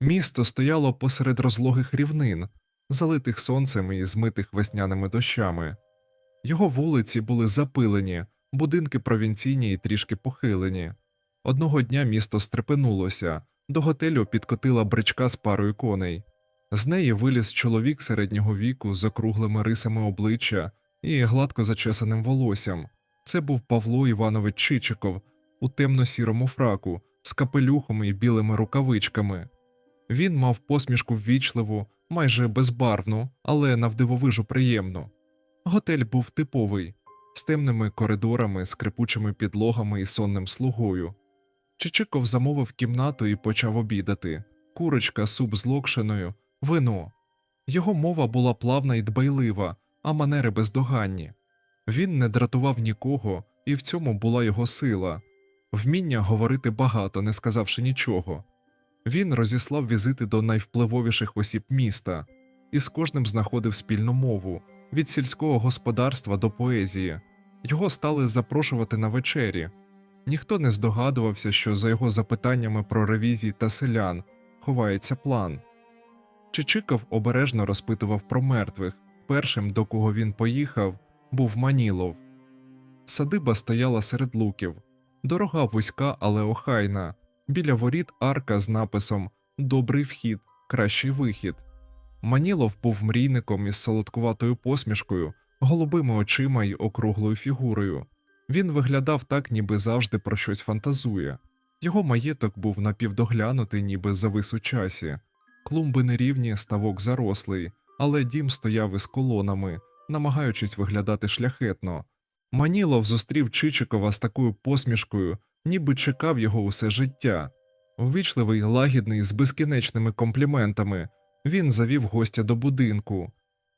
Місто стояло посеред розлогих рівнин, залитих сонцем і змитих весняними дощами. Його вулиці були запилені, будинки провінційні і трішки похилені. Одного дня місто стрепенулося, до готелю підкотила бричка з парою коней. З неї виліз чоловік середнього віку з округлими рисами обличчя і гладко зачесаним волоссям. Це був Павло Іванович Чичиков у темно-сірому фраку з капелюхом і білими рукавичками. Він мав посмішку ввічливу, майже безбарвну, але навдивовижу приємну. Готель був типовий, з темними коридорами, скрипучими підлогами і сонним слугою. Чичиков замовив кімнату і почав обідати курочка, суп з локшиною, вино. Його мова була плавна і дбайлива, а манери бездоганні. Він не дратував нікого, і в цьому була його сила вміння говорити багато, не сказавши нічого. Він розіслав візити до найвпливовіших осіб міста і з кожним знаходив спільну мову від сільського господарства до поезії. Його стали запрошувати на вечері. Ніхто не здогадувався, що за його запитаннями про ревізії та селян ховається план. Чичиков обережно розпитував про мертвих. Першим, до кого він поїхав, був Манілов. Садиба стояла серед луків, дорога вузька, але охайна. Біля воріт арка з написом Добрий вхід, кращий вихід. Манілов був мрійником із солодкуватою посмішкою, голубими очима й округлою фігурою. Він виглядав так, ніби завжди про щось фантазує. Його маєток був напівдоглянутий, ніби завис у часі. Клумби нерівні, ставок зарослий, але дім стояв із колонами, намагаючись виглядати шляхетно. Манілов зустрів Чичикова з такою посмішкою, ніби чекав його усе життя. Ввічливий, лагідний, з безкінечними компліментами, він завів гостя до будинку.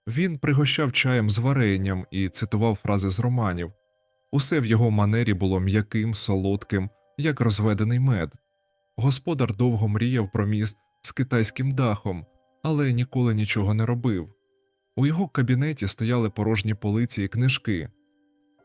Він пригощав чаєм з варенням і цитував фрази з романів. Усе в його манері було м'яким, солодким, як розведений мед. Господар довго мріяв про міст з китайським дахом, але ніколи нічого не робив. У його кабінеті стояли порожні полиці і книжки.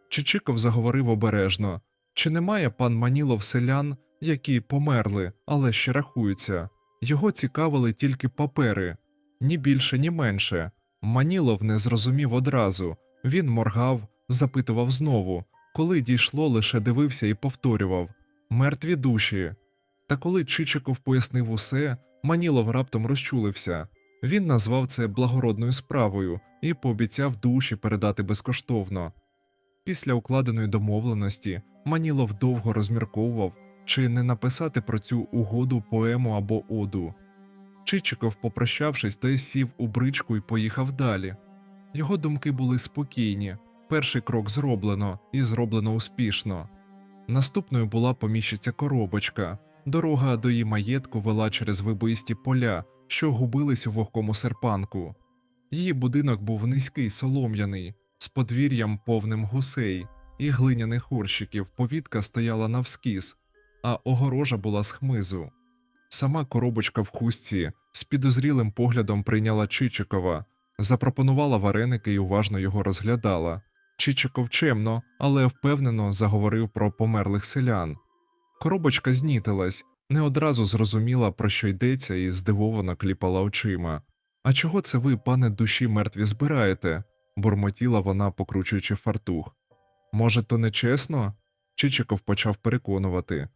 Чичиков заговорив обережно чи немає пан Манілов селян, які померли, але ще рахуються. Його цікавили тільки папери, ні більше, ні менше. Манілов не зрозумів одразу. Він моргав, запитував знову. Коли дійшло, лише дивився і повторював мертві душі. Та коли Чичиков пояснив усе, Манілов раптом розчулився. Він назвав це благородною справою і пообіцяв душі передати безкоштовно. Після укладеної домовленості Манілов довго розмірковував, чи не написати про цю угоду поему або оду. Чичиков, попрощавшись, та сів у бричку і поїхав далі. Його думки були спокійні. Перший крок зроблено і зроблено успішно. Наступною була поміщиця коробочка. Дорога до її маєтку вела через вибоїсті поля, що губились у вогкому серпанку. Її будинок був низький, солом'яний, з подвір'ям повним гусей і глиняних горщиків. Повітка стояла навскіз, а огорожа була з хмизу. Сама коробочка в хустці з підозрілим поглядом прийняла Чичикова, запропонувала вареники і уважно його розглядала. Чичиков чемно, але впевнено заговорив про померлих селян. Коробочка знітилась, не одразу зрозуміла, про що йдеться, і здивовано кліпала очима. А чого це ви, пане душі, мертві, збираєте? Бурмотіла вона, покручуючи фартух. Може, то не чесно? Чичиков почав переконувати.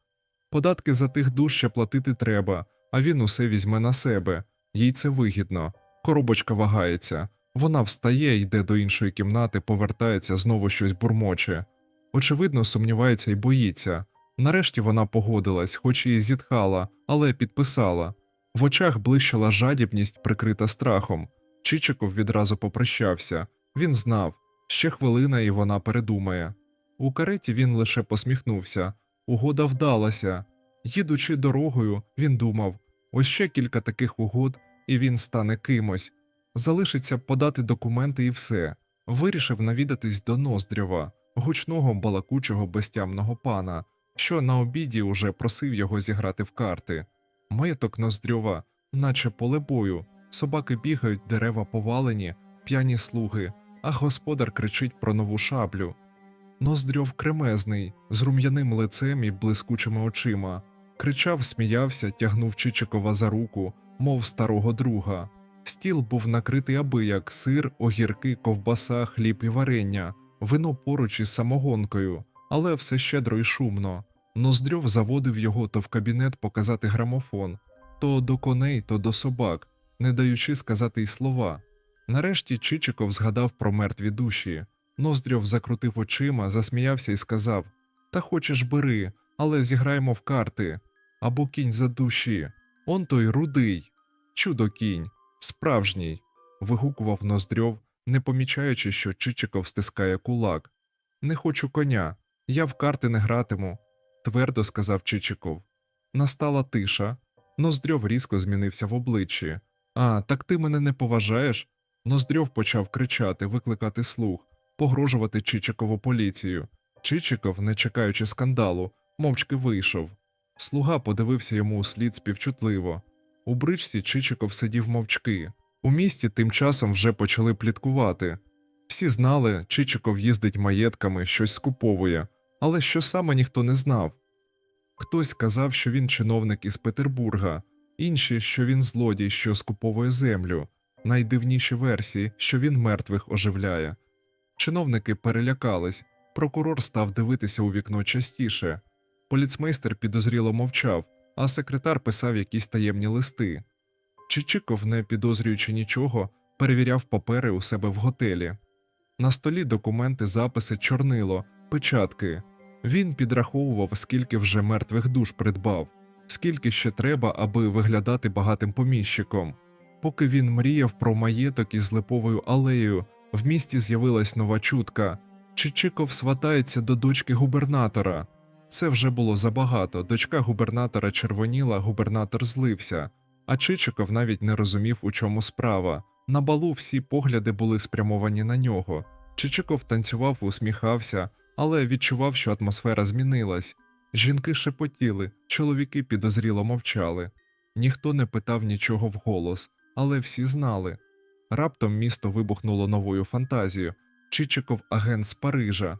Податки за тих душ ще платити треба, а він усе візьме на себе, їй це вигідно. Коробочка вагається. Вона встає, йде до іншої кімнати, повертається, знову щось бурмоче. Очевидно, сумнівається і боїться. Нарешті вона погодилась, хоч і зітхала, але підписала. В очах блищала жадібність, прикрита страхом. Чичиков відразу попрощався. Він знав ще хвилина, і вона передумає. У кареті він лише посміхнувся. Угода вдалася. Їдучи дорогою, він думав ось ще кілька таких угод, і він стане кимось. Залишиться подати документи і все. Вирішив навідатись до Ноздрєва, гучного балакучого безтямного пана, що на обіді уже просив його зіграти в карти. Маєток Ноздрьова, наче поле бою, собаки бігають, дерева повалені, п'яні слуги, а господар кричить про нову шаблю. Ноздрьов кремезний, з рум'яним лицем і блискучими очима. Кричав, сміявся, тягнув Чичикова за руку, мов старого друга. Стіл був накритий абияк, сир, огірки, ковбаса, хліб і варення, вино поруч із самогонкою, але все щедро й шумно. Ноздрьов заводив його то в кабінет показати грамофон, то до коней, то до собак, не даючи сказати й слова. Нарешті Чичиков згадав про мертві душі. Ноздрьов закрутив очима, засміявся і сказав: Та хочеш бери, але зіграємо в карти. Або кінь за душі. Он той рудий. Чудо кінь, справжній. вигукував Ноздрьов, не помічаючи, що Чичиков стискає кулак. Не хочу коня, я в карти не гратиму, твердо сказав Чичиков. Настала тиша. Ноздрьов різко змінився в обличчі. А, так ти мене не поважаєш? Ноздрьов почав кричати, викликати слух, погрожувати Чичикову поліцію. Чичиков, не чекаючи скандалу, мовчки вийшов. Слуга подивився йому у слід співчутливо. У бричці Чичиков сидів мовчки. У місті тим часом вже почали пліткувати. Всі знали, Чичиков їздить маєтками, щось скуповує, але що саме ніхто не знав. Хтось казав, що він чиновник із Петербурга, інші, що він злодій, що скуповує землю, найдивніші версії, що він мертвих оживляє. Чиновники перелякались, прокурор став дивитися у вікно частіше. Поліцмейстер підозріло мовчав, а секретар писав якісь таємні листи. Чичиков, не підозрюючи нічого, перевіряв папери у себе в готелі. На столі документи, записи, чорнило, печатки. Він підраховував, скільки вже мертвих душ придбав, скільки ще треба, аби виглядати багатим поміщиком. Поки він мріяв про маєток із липовою алеєю, в місті з'явилась нова чутка. Чичиков сватається до дочки губернатора. Це вже було забагато. Дочка губернатора червоніла, губернатор злився, а Чичиков навіть не розумів, у чому справа. На балу всі погляди були спрямовані на нього. Чичиков танцював, усміхався, але відчував, що атмосфера змінилась. Жінки шепотіли, чоловіки підозріло мовчали. Ніхто не питав нічого вголос, але всі знали. Раптом місто вибухнуло новою фантазією. Чичиков агент з Парижа.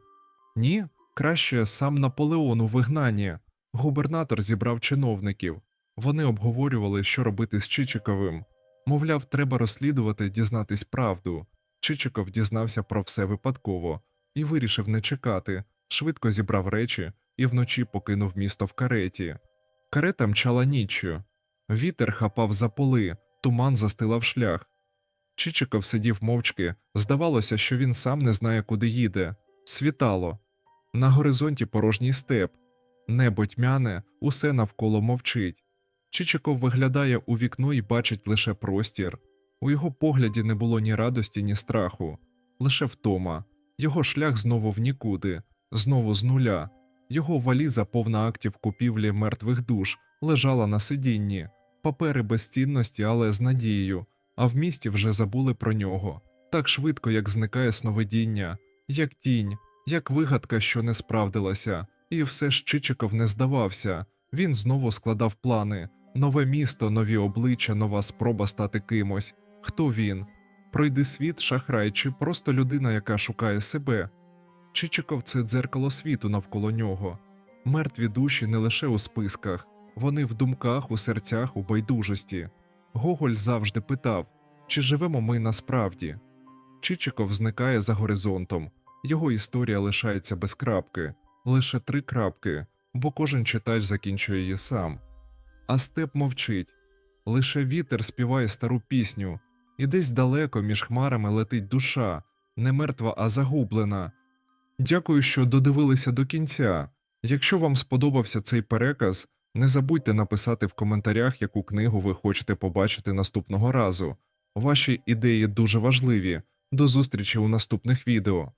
Ні, краще сам Наполеон у вигнанні. Губернатор зібрав чиновників. Вони обговорювали, що робити з Чичиковим. Мовляв, треба розслідувати, дізнатись правду. Чичиков дізнався про все випадково і вирішив не чекати, швидко зібрав речі і вночі покинув місто в кареті. Карета мчала ніччю. Вітер хапав за поли, туман застилав шлях. Чичиков сидів мовчки, здавалося, що він сам не знає, куди їде. Світало. На горизонті порожній степ. Небо тьмяне, усе навколо мовчить. Чичиков виглядає у вікно і бачить лише простір. У його погляді не було ні радості, ні страху, лише втома. Його шлях знову в нікуди, знову з нуля. Його валіза, повна актів купівлі мертвих душ, лежала на сидінні, папери без цінності, але з надією, а в місті вже забули про нього. Так швидко, як зникає сновидіння, як тінь, як вигадка, що не справдилася, і все ж Чичиков не здавався. Він знову складав плани: нове місто, нові обличчя, нова спроба стати кимось. Хто він? Пройди світ, шахрай, чи просто людина, яка шукає себе. Чичиков це дзеркало світу навколо нього. Мертві душі не лише у списках, вони в думках, у серцях, у байдужості. Гоголь завжди питав, чи живемо ми насправді. Чичиков зникає за горизонтом, його історія лишається без крапки, лише три крапки, бо кожен читач закінчує її сам. А степ мовчить. Лише вітер співає стару пісню, і десь далеко між хмарами летить душа, не мертва, а загублена. Дякую, що додивилися до кінця. Якщо вам сподобався цей переказ, не забудьте написати в коментарях, яку книгу ви хочете побачити наступного разу. Ваші ідеї дуже важливі. До зустрічі у наступних відео.